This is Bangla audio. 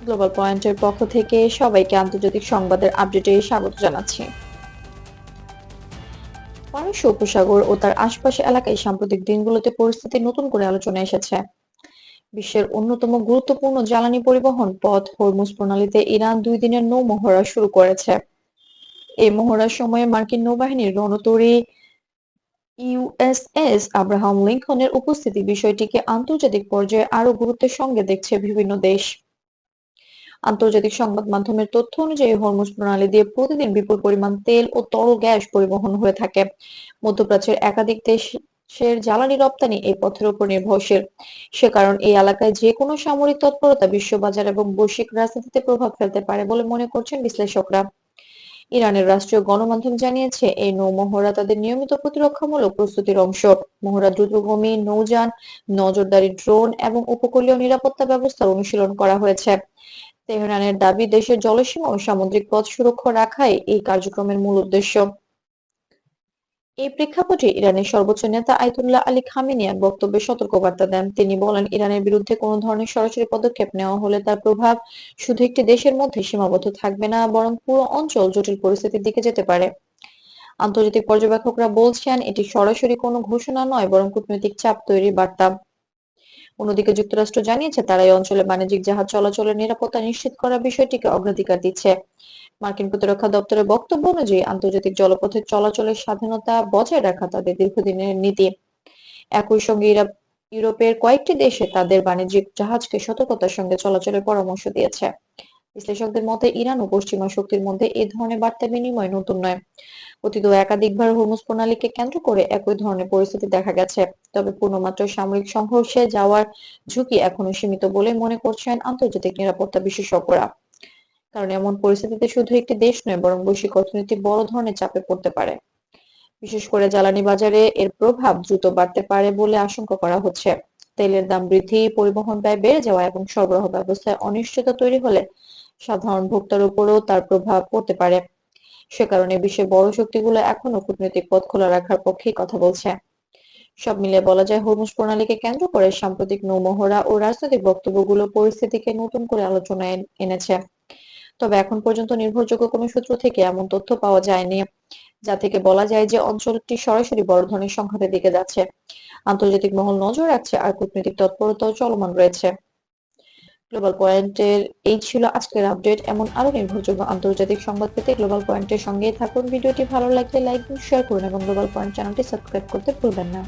গ্লোবাল পয়েন্টের পক্ষ থেকে সবাইকে আন্তর্জাতিক সংবাদের আপডেটে স্বাগত জানাচ্ছি। পারস্য উপসাগর ও তার আশপাশ এলাকায় সাম্প্রতিক দিনগুলোতে পরিস্থিতি নতুন করে আলোচনা এসেছে। বিশ্বের অন্যতম গুরুত্বপূর্ণ জ্বালানি পরিবহন পথ হরমুজ প্রণালীতে ইরান দুই দিনের নৌ মহড়া শুরু করেছে। এই মহড়ার সময়ে মার্কিন নৌবাহিনীর রণতরী ইউএসএস আব্রাহাম লিঙ্কনের উপস্থিতি বিষয়টিকে আন্তর্জাতিক পর্যায়ে আরও গুরুত্বের সঙ্গে দেখছে বিভিন্ন দেশ। আন্তর্জাতিক সংবাদ মাধ্যমের তথ্য অনুযায়ী হরমুজ প্রণালী দিয়ে প্রতিদিন বিপুল পরিমাণ তেল ও তরল গ্যাস পরিবহন হয়ে থাকে। মধ্যপ্রাচ্যের একাধিক দেশের জ্বালানি রপ্তানি এই পথের উপর নির্ভরশীল। সে কারণ এই এলাকায় যে কোনো সামরিক তৎপরতা বিশ্ববাজার এবং বৈশ্বিক রাজনীতিতে প্রভাব ফেলতে পারে বলে মনে করছেন বিশ্লেষকরা। ইরানের রাষ্ট্রীয় গণমাধ্যম জানিয়েছে, এই নৌ মহড়া তাদের নিয়মিত প্রতিরক্ষামূলক প্রস্তুতির অংশ। মহড়া দ্রুতগামী, নৌযান, নজরদারি ড্রোন এবং উপকূলীয় নিরাপত্তা ব্যবস্থার অনুশীলন করা হয়েছে। তেহরানের দাবি, দেশের জলসীমা ও সামুদ্রিক পথ সুরক্ষা রাখাই এই কার্যক্রমের মূল উদ্দেশ্য। এই প্রেক্ষাপটে ইরানের সর্বোচ্চ নেতা আয়তুল্লাহ আলী খামেনি এক বক্তব্যে সতর্কবার্তা দেন। তিনি বলেন, ইরানের বিরুদ্ধে কোনো ধরনের সরাসরি পদক্ষেপ নেওয়া হলে তার প্রভাব শুধু একটি দেশের মধ্যে সীমাবদ্ধ থাকবে না, বরং পুরো অঞ্চল জটিল পরিস্থিতির দিকে যেতে পারে। আন্তর্জাতিক পর্যবেক্ষকরা বলছেন, এটি সরাসরি কোনো ঘোষণা নয়, বরং কূটনৈতিক চাপ তৈরির বার্তা। অন্যদিকে যুক্তরাষ্ট্র জানিয়েছে, তারা এই অঞ্চলে বাণিজ্যিক জাহাজ চলাচলের নিরাপত্তা নিশ্চিত করার বিষয়টিকে অগ্রাধিকার দিচ্ছে। মার্কিন প্রতিরক্ষা দপ্তরের বক্তব্য অনুযায়ী, আন্তর্জাতিক জলপথে চলাচলের স্বাধীনতা বজায় রাখা তাদের দীর্ঘদিনের নীতি। একই সঙ্গে ইউরোপের কয়েকটি দেশে তাদের বাণিজ্যিক জাহাজকে সতর্কতার সঙ্গে চলাচলের পরামর্শ দিয়েছে। বিশ্লেষকদের মতে, ইরান ও পশ্চিমা শক্তির মধ্যে এ ধরনের বার্তা বিনিময় নতুন নয়। অতীত একাধিকবার হরমুজ প্রণালীকে কেন্দ্র করে একই ধরনের পরিস্থিতি দেখা গেছে। তবে পূর্ণমাত্রায় সামরিক সংঘর্ষে যাওয়ার ঝুঁকি এখনও সীমিত বলে মনে করছেন আন্তর্জাতিক নিরাপত্তা বিশেষজ্ঞরা। কারণ এমন পরিস্থিতিতে শুধু একটি দেশ নয়, বরং বৈশ্বিক অর্থনীতি বড় ধরনের চাপে পড়তে পারে। বিশেষ করে জ্বালানি বাজারে এর প্রভাব দ্রুত বাড়তে পারে বলে আশঙ্কা করা হচ্ছে। তেলের দাম বৃদ্ধি, পরিবহন ব্যয় বেড়ে যাওয়া এবং সরবরাহ ব্যবস্থায় অনিশ্চয়তা তৈরি হলে সাধারণ ভোক্তার উপরও তার প্রভাব পড়তে পারে। সে কারণে বিশ্বের বড় শক্তিগুলো এখনও কূটনৈতিক পথ খোলা রাখার পক্ষেই কথা বলছে। সব মিলিয়ে বলা যায় হরমুজ প্রণালীকে কেন্দ্র করে সাম্প্রতিক নৌমহড়া ও রাজনৈতিক বক্তব্যগুলো পরিস্থিতিকে নতুন করে আলোচনায় এনেছে। তবে এখন পর্যন্ত নির্ভরযোগ্য কোনো সূত্র থেকে এমন তথ্য পাওয়া যায়নি, যা থেকে বলা যায় যে অঞ্চলটি সরাসরি বড় ধরনের সংঘাতের দিকে যাচ্ছে। আন্তর্জাতিক মহল নজর রাখছে আর কূটনৈতিক তৎপরতাও চলমান রয়েছে। গ্লোবাল পয়েন্টের এই ছিল আজকের আপডেট এমন আরও নির্ভরযোগ্য আন্তর্জাতিক সংবাদ পেতে গ্লোবাল পয়েন্টের সঙ্গে থাকুন। ভিডিওটি ভালো লাগলে লাইক শেয়ার করুন এবং গ্লোবাল পয়েন্ট চ্যানেলটি সাবস্ক্রাইব করতে ভুলবেন না।